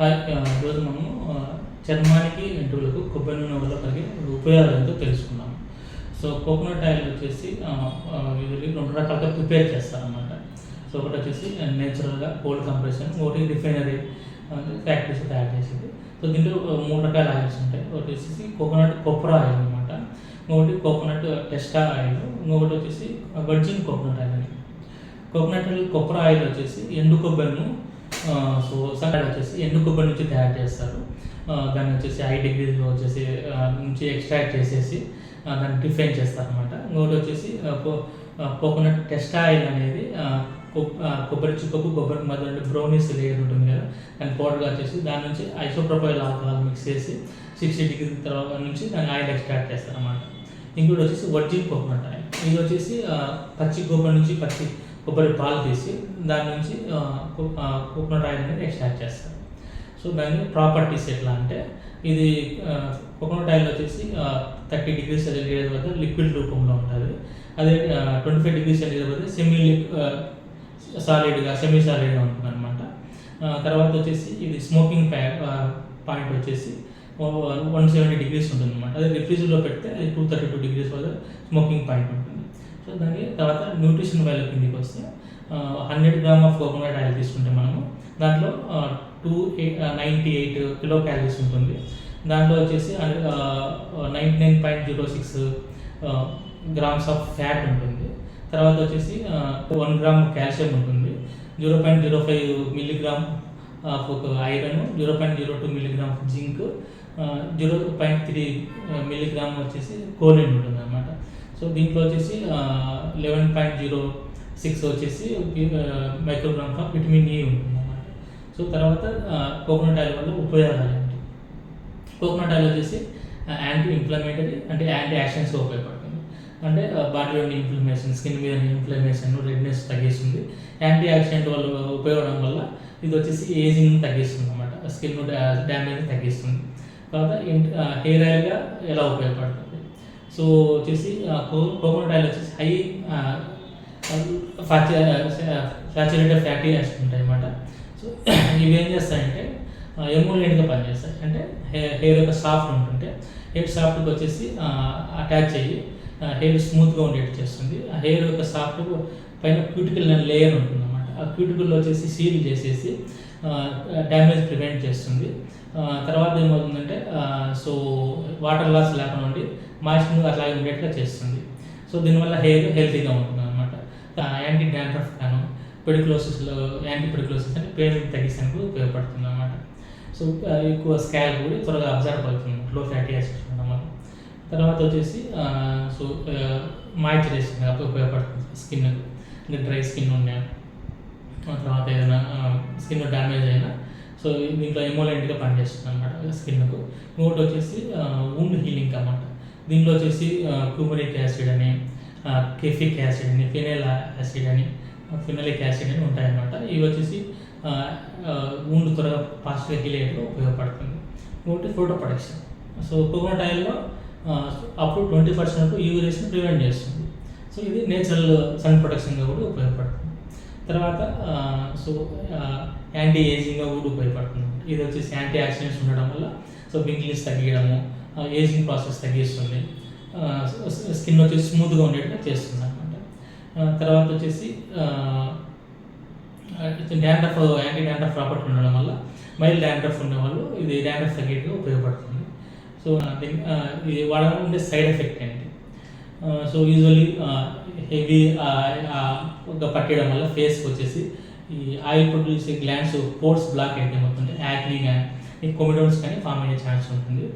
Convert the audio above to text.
Hi ఈరోజు మనము చర్మానికి వెంట్రుకలకు కొబ్బరి నూనె వల్ల కలిగే ఉపయోగాలు ఏంటో తెలుసుకున్నాము సో కోకోనట్ ఆయిల్ వచ్చేసి రెండు రకాలుగా ప్రిపేర్ చేస్తారనమాట సో ఒకటి వచ్చేసి నేచురల్గా కోల్డ్ కంప్రెషన్ ఒకటి రిఫైనరీ ఫ్యాక్టరీస్ తయారు చేసేది. సో దీంట్లో మూడు రకాల ఆయిల్స్ ఉంటాయి. ఒకటి వచ్చేసి కోకోనట్ కొప్పర ఆయిల్ అనమాట ఇంకొకటి కోకోనట్ టెస్టా ఆయిల్. ఇంకొకటి వచ్చేసి వర్జిన్ కోకోనట్ ఆయిల్. అని కోకోనట్ ఆయిల్ కొబ్బరి ఆయిల్ వచ్చేసి ఎండు కొబ్బరిను సో సంగతి వచ్చేసి ఎండు కొబ్బరి నుంచి తయారు చేస్తారు? దాన్ని వచ్చేసి హై డిగ్రీలో వచ్చేసి నుంచి ఎక్స్ట్రాక్ట్ చేసేసి దాన్ని డిఫైన్ చేస్తారు అనమాట వచ్చేసి కో- కోకోనట్ టెస్ట్ ఆయిల్ అనేది కొబ్బరి చుక్కకు కొబ్బరి మధ్య బ్రౌనీస్ లేయర్ ఉంటుంది కదా దాన్ని పౌడర్గా వచ్చేసి దాని నుంచి ఐసోప్రొపైల్ ఆల్కహాల్ మిక్స్ చేసి సిక్స్టీ డిగ్రీ తర్వాత నుంచి దాన్ని ఆయిల్ ఎక్స్ట్రాక్ట్ చేస్తారు అనమాట ఇంకోటి వచ్చేసి వర్జిన్ కోకోనట్ ఆయిల్. ఇది వచ్చేసి పచ్చి కొబ్బరి నుంచి పచ్చి కొబ్బరి పాలు తీసి దాని నుంచి కోకోనట్ ఆయిల్ అనేది ఎక్స్ట్రాక్ట్ చేస్తారు. సో దాని ప్రాపర్టీస్ ఎట్లా అంటే ఇది కోకోనట్ ఆయిల్ వచ్చేసి థర్టీ డిగ్రీస్ సెంటిగ్రేడ్ వద్ద లిక్విడ్ రూపంలో ఉంటుంది. అదే ట్వంటీ ఫైవ్ డిగ్రీస్ సెంటిగ్రేడ్ వద్ద సెమీ సాలిడ్గా సెమీ సాలిడ్గా ఉంటుంది అనమాట తర్వాత వచ్చేసి ఇది స్మోకింగ్ ప్యా పాయింట్ వచ్చేసి వన్ సెవెంటీ డిగ్రీస్ ఉంటుంది అనమాట అదే రిఫ్రిజిలో పెడితే అది టూ థర్టీ టూ డిగ్రీస్ వద్ద స్మోకింగ్ పాయింట్ ఉంటుంది. సో దాని తర్వాత న్యూట్రిషన్ వాల్యూ కిందికి వస్తే hundred gram of coconut oil తీసుకుంటే మనము దాంట్లో two ninety eight kilo calories ఉంటుంది. దాంట్లో వచ్చేసి ninety nine point zero six grams of fat ఉంటుంది. తర్వాత వచ్చేసి వన్ గ్రామ్ కాల్షియం ఉంటుంది. Zero point zero five milligram of ఒక iron zero point zero two milligram zinc zero point three milligram వచ్చేసి choline ఉంటుంది అనమాట సో దీంట్లో వచ్చేసి లెవెన్ పాయింట్ జీరో సిక్స్ వచ్చేసి మైక్రోగ్రామ్ ఆఫ్ విటమిన్ ఈ ఉంటుంది సో తర్వాత కోకోనట్ ఆయిల్ వల్ల ఉపయోగాలు ఏంటి? కోకోనట్ ఆయిల్ వచ్చేసి యాంటీ ఇన్ఫ్లమేటరీ అంటే యాంటీ యాక్షన్స్ ఉపయోగపడుతుంది అంటే బాడీలోని ఇన్ఫ్లమేషన్ స్కిన్ మీద ఇన్ఫ్లమేషన్ రెడ్నెస్ తగ్గిస్తుంది. యాంటీ యాక్సిడెంట్ వల్ల ఉపయోగం వల్ల ఇది వచ్చేసి ఏజింగ్ తగ్గిస్తుంది అనమాట స్కిన్ డ్యామేజ్ తగ్గిస్తుంది. తర్వాత హెయిర్ ఆయిల్గా ఎలా ఉపయోగపడుతుంది? సో వచ్చేసి కోకోనట్ ఆయిల్ వచ్చేసి హై సాచురేటెడ్ ఫ్యాటీ యాసిడ్ ఉంటాయి అన్నమాట. సో ఇవి ఏం చేస్తాయంటే uh, ఎమోలియంట్గా పనిచేస్తాయి. అంటే హెయిర్ హెయిర్ యొక్క సాఫ్ట్ ఉంటుంటే హెయిర్ సాఫ్ట్కి వచ్చేసి uh, అటాచ్ అయ్యి uh, హెయిర్ స్మూత్గా ఉండేట్టు చేస్తుంది. ఆ హెయిర్ యొక్క సాఫ్ట్ పైన క్యూటికల్ లేయర్ ఉంటుంది అనమాట ఆ క్యూటికల్లో వచ్చేసి సీల్ చేసేసి డ్యామేజ్ ప్రివెంట్ చేస్తుంది. తర్వాత ఏమవుతుందంటే సో వాటర్ లాస్ లేకుండా ఉండి మాయిశ్చర్ అట్లాగే చేస్తుంది. సో దీనివల్ల హెయిర్ హెల్తీగా ఉంటుంది అనమాట యాంటీ డాండ్రఫ్ కాను పెడిక్లోసిస్లో యాంటీ పెడిక్లోసిస్ అంటే పెయిన్ తగ్గించడానికి ఉపయోగపడుతుంది అనమాట సో ఎక్కువ స్కాల్ కూడా త్వరగా అబ్జర్వ్ అవుతుంది లో ఫ్యాటీ యాసిడ్స్ ఉండడం వల్ల. తర్వాత వచ్చేసి సో మాయిశ్చరైజింగ్ ఉపయోగపడుతుంది స్కిన్ ఇంకా డ్రై స్కిన్ ఉన్నాయి తర్వాత ఏదైనా స్కిన్ డ్యామేజ్ అయినా సో దీంట్లో ఎమోలెంట్గా పనిచేస్తుంది అనమాట స్కిన్కు. ఇంకోటి వచ్చేసి వూండ్ హీలింగ్ అన్నమాట. దీంట్లో వచ్చేసి క్యూమరిక్ యాసిడ్ అని కెఫిక్ యాసిడ్ అని ఫినైల్ యాసిడ్ అని ఫినలిక్ యాసిడ్ అని ఉంటాయన్నమాట ఇవి వచ్చేసి వూండ్ త్వరగా ఫాస్ట్గా హీల్ అయ్యేట్లు ఉపయోగపడుతుంది. ఇంకోటి ఫోటో ప్రొడక్షన్ సో కోకోనట్ ఆయిల్లో అప్పుడు ట్వంటీ పర్సెంట్ యూరేషన్ ప్రివెంట్ చేస్తుంది. సో ఇది నేచురల్ సన్ ప్రొటెక్షన్గా కూడా ఉపయోగపడుతుంది. తర్వాత సో యాంటీ ఏజింగ్గా కూడా ఉపయోగపడుతుంది ఇది వచ్చేసి యాంటీ ఆక్సిడెంట్స్ ఉండడం వల్ల సో బింగ్లీస్ తగ్గించడము ఏజింగ్ ప్రాసెస్ తగ్గిస్తుంది. స్కిన్ వచ్చేసి స్మూత్గా ఉండేట్టుగా చేస్తుంది అనమాట తర్వాత వచ్చేసి డాండ్రఫ్ యాంటీ డాండ్రఫ్ ప్రాపర్టీ ఉండడం వల్ల మైల్డ్ డాండ్రఫ్ ఉండేవాళ్ళు ఇది డాండ్రఫ్ తగ్గేట్టుగా ఉపయోగపడుతుంది. సో ఇది వాడడం ఉండే సైడ్ ఎఫెక్ట్ ఏంటి? సో యూజువల్లీ హెవీ పట్టడం వల్ల ఫేస్కి వచ్చేసి ఈ oil produce glands pores block అయితే మొత్తం యాక్నీ కానీ కొమిడోన్స్ కానీ ఫామ్ అయ్యే ఛాన్స్ ఉంటుంది.